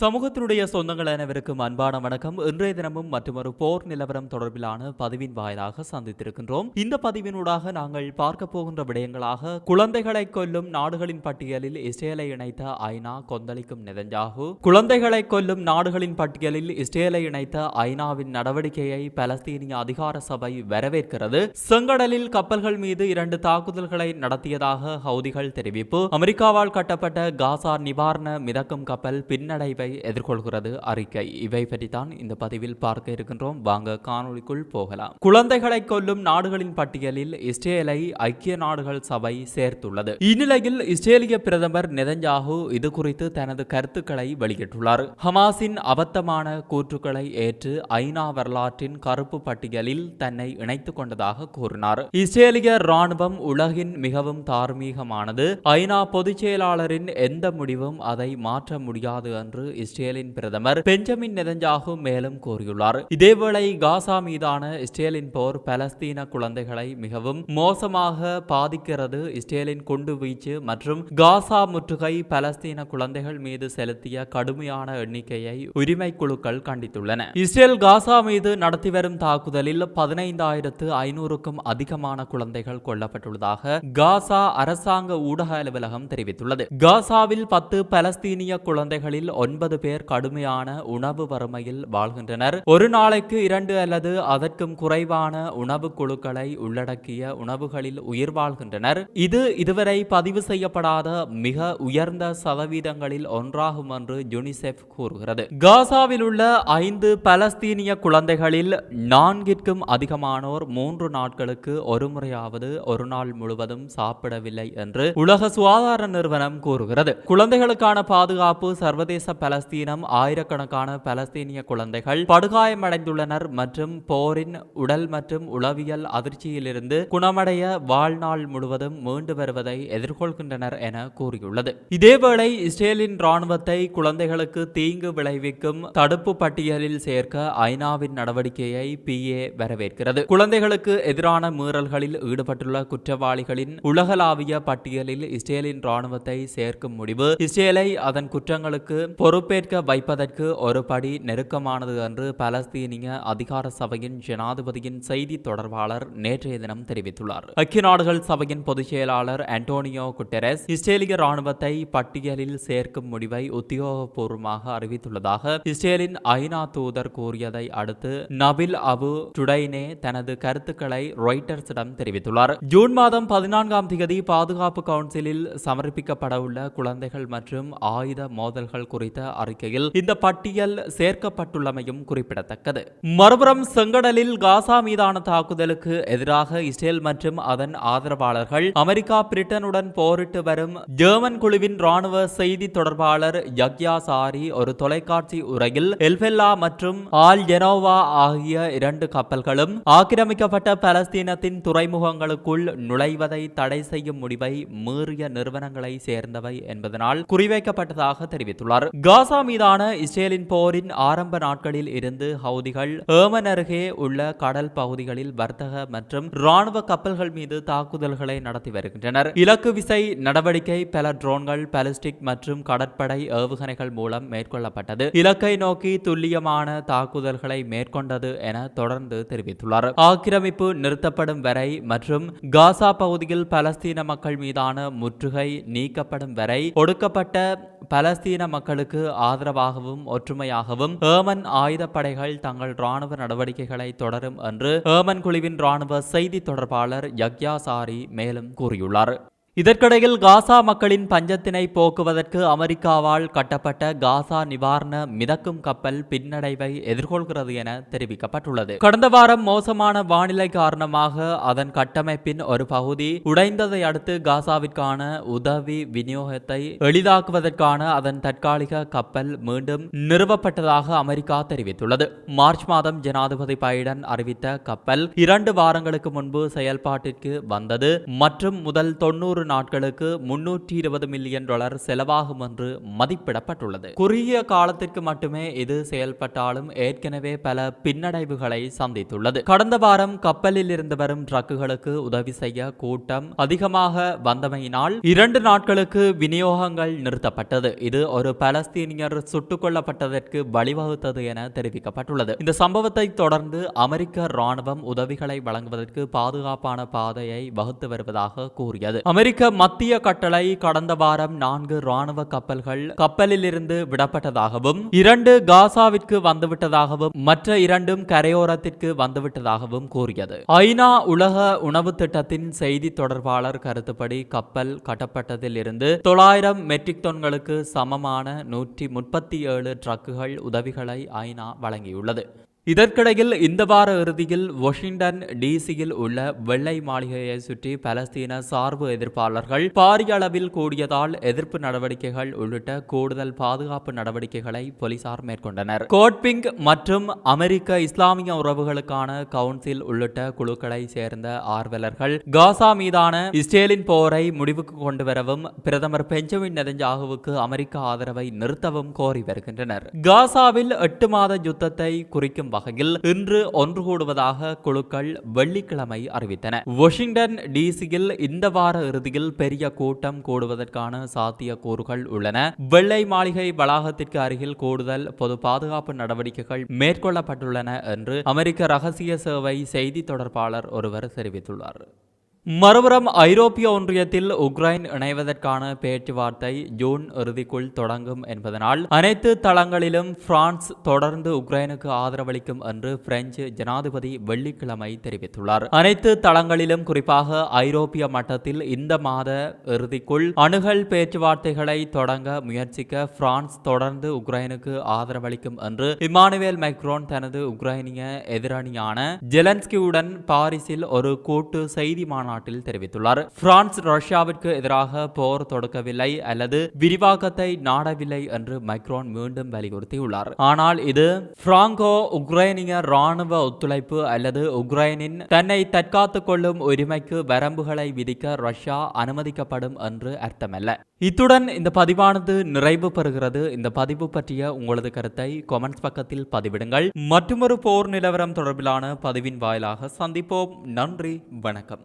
சமூகத்தினுடைய சொந்தங்கள் அனைவருக்கும் அன்பான வணக்கம். இன்றைய தினமும் மற்றொரு போர் நிலவரம் தொடர்பிலான பதிவின் வாயிலாக சந்தித்திருக்கின்றோம். இந்த பதிவினூடாக நாங்கள் பார்க்க போகின்ற விடயங்களாக குழந்தைகளை கொல்லும் நாடுகளின் பட்டியலில் இஸ்ரேலை இணைத்த ஐநா கொந்தளிக்கும் நெதஞ்சாகு. குழந்தைகளை கொல்லும் நாடுகளின் பட்டியலில் இஸ்ரேலை இணைத்த ஐநாவின் நடவடிக்கையை பலஸ்தீனிய அதிகார சபை வரவேற்கிறது. செங்கடலில் கப்பல்கள் மீது இரண்டு தாக்குதல்களை நடத்தியதாக ஹவுதிகள் தெரிவிப்பு. அமெரிக்காவால் கட்டப்பட்ட காசா நிவாரண மிதக்கும் கப்பல் பின்னடைவை எதிர்கொள்கிறது அறிக்கை. இவை பற்றித்தான் இந்த பதிவில் பார்க்க இருக்கின்றோம். வாங்க காணொலிக்குள் போகலாம். குழந்தைகளை கொல்லும் நாடுகளின் பட்டியலில் இஸ்ரேலை ஐக்கிய நாடுகள் சபை சேர்த்துள்ளது. இந்நிலையில் இஸ்ரேலிய பிரதமர் நெதஞ்சாகு இது குறித்து தனது கருத்துக்களை வெளியிட்டுள்ளார். ஹமாஸின் அபத்தமான கூற்றுக்களை ஏற்று ஐநா வரலாற்றின் கருப்பு பட்டியலில் தன்னை இணைத்துக் கொண்டதாக கூறினார். இஸ்ரேலிய ராணுவம் உலகின் மிகவும் தார்மீகமானது. ஐநா பொதுச் செயலாளரின் எந்த முடிவும் அதை மாற்ற முடியாது என்று இஸ்ரேலின் பிரதமர் பெஞ்சமின் நெதஞ்சாகு மேலும் கூறியுள்ளார். இதேவேளை காசா மீதான இஸ்ரேலின் போர் பலஸ்தீன குழந்தைகளை மிகவும் மோசமாக பாதிக்கிறது. இஸ்ரேலின் குண்டு வீச்சு மற்றும் காசா முற்றுகை பலஸ்தீன குழந்தைகள் மீது செலுத்திய கடுமையான எண்ணிக்கையை உரிமை குழுக்கள் கண்டித்துள்ளன. இஸ்ரேல் காசா மீது நடத்தி வரும் தாக்குதலில் பதினைந்தாயிரத்து ஐநூறுக்கும் அதிகமான குழந்தைகள் கொல்லப்பட்டுள்ளதாக காசா அரசாங்க ஊடக அலுவலகம் தெரிவித்துள்ளது. காசாவில் பத்து பலஸ்தீனிய குழந்தைகளில் ஒன்பது பேர் கடுமையான உணவு வறுமையில் வாழ்கின்றனர். ஒரு நாளைக்கு இரண்டு அல்லது அதற்கும் குறைவான உணவு குழுக்களை உள்ளடக்கிய உணவுகளில் உயிர் வாழ்கின்றனர். இது இதுவரை பதிவு செய்யப்படாத மிக உயர்ந்த சதவீதங்களில் ஒன்றாகும் என்று யுனிசெஃப் கூறுகிறது. காசாவில் உள்ள ஐந்து பலஸ்தீனிய குழந்தைகளில் நான்கிற்கும் அதிகமானோர் மூன்று நாட்களுக்கு ஒரு முறையாவது ஒரு நாள் முழுவதும் சாப்பிடவில்லை என்று உலக சுகாதார நிறுவனம் கூறுகிறது. குழந்தைகளுக்கான பாதுகாப்பு சர்வதேச பலஸ்தீனம் ஆயிரக்கணக்கான பலஸ்தீனிய குழந்தைகள் படுகாயமடைந்துள்ளனர் மற்றும் போரின் உடல் மற்றும் உளவியல் அதிர்ச்சியிலிருந்து குணமடைய வாழ்நாள் முழுவதும் மீண்டு வருவதை எதிர்கொள்கின்றனர் என கூறியுள்ளது. இதேவேளை இஸ்ரேலின் ராணுவத்தை குழந்தைகளுக்கு தீங்கு விளைவிக்கும் தடுப்பு பட்டியலில் சேர்க்க ஐநாவின் நடவடிக்கையை பி ஏ வரவேற்கிறது. குழந்தைகளுக்கு எதிரான மீறல்களில் ஈடுபட்டுள்ள குற்றவாளிகளின் உலகளாவிய பட்டியலில் இஸ்ரேலின் ராணுவத்தை சேர்க்கும் முடிவு. இஸ்ரேலை அதன் குற்றங்களுக்கு பொறுப்பேற்க வைப்பதற்கு ஒரு படி நெருக்கமானது என்று பலஸ்தீனிய அதிகார சபையின் ஜனாதிபதியின் செய்தி தொடர்பாளர் நேற்றைய தினம் தெரிவித்துள்ளார். ஐக்கிய நாடுகள் சபையின் பொதுச் செயலாளர் அண்டோனியோ குட்டெரஸ் இஸ்ரேலிய ராணுவத்தை பட்டியலில் சேர்க்கும் முடிவை உத்தியோகபூர்வமாக அறிவித்துள்ளதாக இஸ்ரேலின் ஐநா தூதர் கூறியதை அடுத்து நபில் அபு டுடைனே தனது கருத்துக்களை ராய்டர்ஸிடம் தெரிவித்துள்ளார். ஜூன் மாதம் பதினான்காம் தேதி பாதுகாப்பு கவுன்சிலில் சமர்ப்பிக்கப்படவுள்ள குழந்தைகள் மற்றும் ஆயுத மோதல்கள் குறித்த அறிக்கையில் இந்த பட்டியல் சேர்க்கப்பட்டுள்ளமையும் குறிப்பிடத்தக்கது. மறுபுறம் செங்கடலில் காசா மீதான தாக்குதலுக்கு எதிராக இஸ்ரேல் மற்றும் அதன் ஆதரவாளர்கள் அமெரிக்கா பிரிட்டனுடன் போரிட்டு வரும் ஜெர்மன் குழுவின் ராணுவ செய்தி தொடர்பாளர் யக்யா சாரி ஒரு தொலைக்காட்சி உரையில் எல்பெல்லா மற்றும் ஆல் ஜெனோவா ஆகிய இரண்டு கப்பல்களும் ஆக்கிரமிக்கப்பட்ட பலஸ்தீனத்தின் துறைமுகங்களுக்குள் நுழைவதை தடை செய்யும் முடிவை மீறிய நிறுவனங்களை சேர்ந்தவை என்பதனால் குறிவைக்கப்பட்டதாக தெரிவித்துள்ளார். காசா மீதான இஸ்ரேலின் போரின் ஆரம்ப நாட்களில் இருந்து ஹவுதிகள் ஏமன் அருகே உள்ள கடல் பகுதிகளில் வர்த்தக மற்றும் ராணுவ கப்பல்கள் மீது தாக்குதல்களை நடத்தி வருகின்றனர். இலக்கு விசை நடவடிக்கை பல ட்ரோன்கள் பாலிஸ்டிக் மற்றும் கடற்படை ஏவுகணைகள் மூலம் மேற்கொள்ளப்பட்டது. இலக்கை நோக்கி துல்லியமான தாக்குதல்களை மேற்கொண்டது என தொடர்ந்து தெரிவித்துள்ளார். ஆக்கிரமிப்பு நிறுத்தப்படும் வரை மற்றும் காசா பகுதியில் பலஸ்தீன மக்கள் மீதான முற்றுகை நீக்கப்படும் வரை ஒடுக்கப்பட்ட பலஸ்தீன மக்களுக்கு ஆதரவாகவும் ஒற்றுமையாகவும் ஏமன் ஆயுதப்படைகள் தங்கள் ராணுவ நடவடிக்கைகளை தொடரும் என்று ஏமன் குழுவின் ராணுவ செய்தி தொடர்பாளர் யக்யா சாரி மேலும் கூறியுள்ளார். இதற்கிடையில் காசா மக்களின் பஞ்சத்தினை போக்குவதற்கு அமெரிக்காவால் கட்டப்பட்ட காசா நிவாரண மிதக்கும் கப்பல் பின்னடைவை எதிர்கொள்கிறது என தெரிவிக்கப்பட்டுள்ளது. கடந்த வாரம் மோசமான வானிலை காரணமாக அதன் கட்டமைப்பின் ஒரு பகுதி உடைந்ததை அடுத்து காசாவிற்கான உதவி விநியோகத்தை எளிதாக்குவதற்கான அதன் தற்காலிக கப்பல் மீண்டும் நிறுவப்பட்டதாக அமெரிக்கா தெரிவித்துள்ளது. மார்ச் மாதம் ஜனாதிபதி பைடன் அறிவித்த கப்பல் இரண்டு வாரங்களுக்கு முன்பு செயல்பாட்டிற்கு வந்தது மற்றும் முதல் தொன்னூறு நாட்களுக்கு முன்னூற்றி இருபது மில்லியன் டாலர் செலவாகும் என்று மதிப்பிடப்பட்டுள்ளது. குறுகிய காலத்திற்கு மட்டுமே இது செயல்பட்டாலும் ஏற்கனவே பல பின்னடைவுகளை சந்தித்துள்ளது. கடந்த வாரம் கப்பலில் இருந்து வரும் ட்ரக்குகளுக்கு உதவி செய்ய கூட்டம் அதிகமாக வந்தமையினால் இரண்டு நாட்களுக்கு விநியோகங்கள் நிறுத்தப்பட்டது. இது ஒரு பலஸ்தீனியர் சுட்டுக் கொல்லப்பட்டதற்கு வழிவகுத்தது என தெரிவிக்கப்பட்டுள்ளது. இந்த சம்பவத்தை தொடர்ந்து அமெரிக்க ராணுவம் உதவிகளை வழங்குவதற்கு பாதுகாப்பான பாதையை வகுத்து வருவதாக கூறியது. அமெரிக்க மத்திய கட்டளை கடந்த வாரம் நான்கு ராணுவ கப்பல்கள் கப்பலில் இருந்து விடப்பட்டதாகவும் இரண்டு காசாவிற்கு வந்துவிட்டதாகவும் மற்ற இரண்டும் கரையோரத்திற்கு வந்துவிட்டதாகவும் கூறியது. ஐநா உலக உணவு திட்டத்தின் செய்தி தொடர்பாளர் கருத்துப்படி கப்பல் கட்டப்பட்டதில் இருந்து தொள்ளாயிரம் மெட்ரிக் டன்களுக்கு சமமான நூற்றி முப்பத்தி ஏழு ட்ரக்குகள் உதவிகளை ஐநா வழங்கியுள்ளது. இதற்கிடையில் இந்த வார இறுதியில் வாஷிங்டன் டிசியில் உள்ள வெள்ளை மாளிகையை சுற்றி பலஸ்தீன சார்பு எதிர்ப்பாளர்கள் பாரிய அளவில் கூடியதால் எதிர்ப்பு நடவடிக்கைகள் உள்ளிட்ட கூடுதல் பாதுகாப்பு நடவடிக்கைகளை போலீசார் மேற்கொண்டனர். கோட்பிங் மற்றும் அமெரிக்க இஸ்லாமிய உறவுகளுக்கான கவுன்சில் உள்ளிட்ட குழுக்களை சேர்ந்த ஆர்வலர்கள் காசா மீதான இஸ்ரேலின் போரை முடிவுக்கு கொண்டு வரவும் பிரதமர் பெஞ்சமின் நெதஞ்சாகுவுக்கு அமெரிக்க ஆதரவை நிறுத்தவும் கோரி வருகின்றனர். காசாவில் எட்டு மாத யுத்தத்தை குறிக்கும் வகையில் இன்று ஒன்று கூடுவதாக குழுக்கள் வெள்ளிக்கிழமை அறிவித்தன. வாஷிங்டன் டிசியில் இந்த வார இறுதியில் பெரிய கூட்டம் கூடுவதற்கான சாத்திய கூறுகள் உள்ளன. வெள்ளை மாளிகை வளாகத்திற்கு அருகில் கூடுதல் பொது பாதுகாப்பு நடவடிக்கைகள் மேற்கொள்ளப்பட்டுள்ளன என்று அமெரிக்க ரகசிய சேவை செய்தி தொடர்பாளர் ஒருவர் தெரிவித்துள்ளார். மறுபுறம் ஐரோப்பிய ஒன்றியத்தில் உக்ரைன் இணைவதற்கான பேச்சுவார்த்தை ஜூன் இறுதிக்குள் தொடங்கும் என்பதனால் அனைத்து தளங்களிலும் பிரான்ஸ் தொடர்ந்து உக்ரைனுக்கு ஆதரவளிக்கும் என்று பிரெஞ்சு ஜனாதிபதி வெள்ளிக்கிழமை தெரிவித்துள்ளார். அனைத்து தளங்களிலும் குறிப்பாக ஐரோப்பிய மட்டத்தில் இந்த மாத இறுதிக்குள் அணுகல் பேச்சுவார்த்தைகளை தொடங்க முயற்சிக்க பிரான்ஸ் தொடர்ந்து உக்ரைனுக்கு ஆதரவளிக்கும் என்று இமானுவேல் மைக்ரோன் தனது உக்ரைனிய எதிரணியான ஜெலன்ஸ்கியுடன் பாரிஸில் ஒரு கூட்டு செய்தி மாநாட்டில் தெரிவித்துள்ளார். பிரான்ஸ் ரஷ்யாவிற்கு எதிராக போர் தொடுக்கவில்லை அல்லது விரிவாக்கத்தை நாடவில்லை என்று மைக்ரோன் மீண்டும் வலியுறுத்தியுள்ளார். ஆனால் இது பிராங்கோ உக்ரைனிய ராணுவ ஒத்துழைப்பு அல்லது உக்ரைனின் தன்னை தற்காத்துக் கொள்ளும் உரிமைக்கு வரம்புகளை விதிக்க ரஷ்யா அனுமதிக்கப்படும் என்று அர்த்தமல்ல. இத்துடன் இந்த பதிவானது நிறைவு பெறுகிறது. இந்த பதிவு பற்றிய உங்களது கருத்தை கொமெண்ட்ஸ் பக்கத்தில் பதிவிடுங்கள். மற்றொரு போர் நிலவரம் தொடர்பிலான பதிவின் வாயிலாக சந்திப்போம். நன்றி வணக்கம்.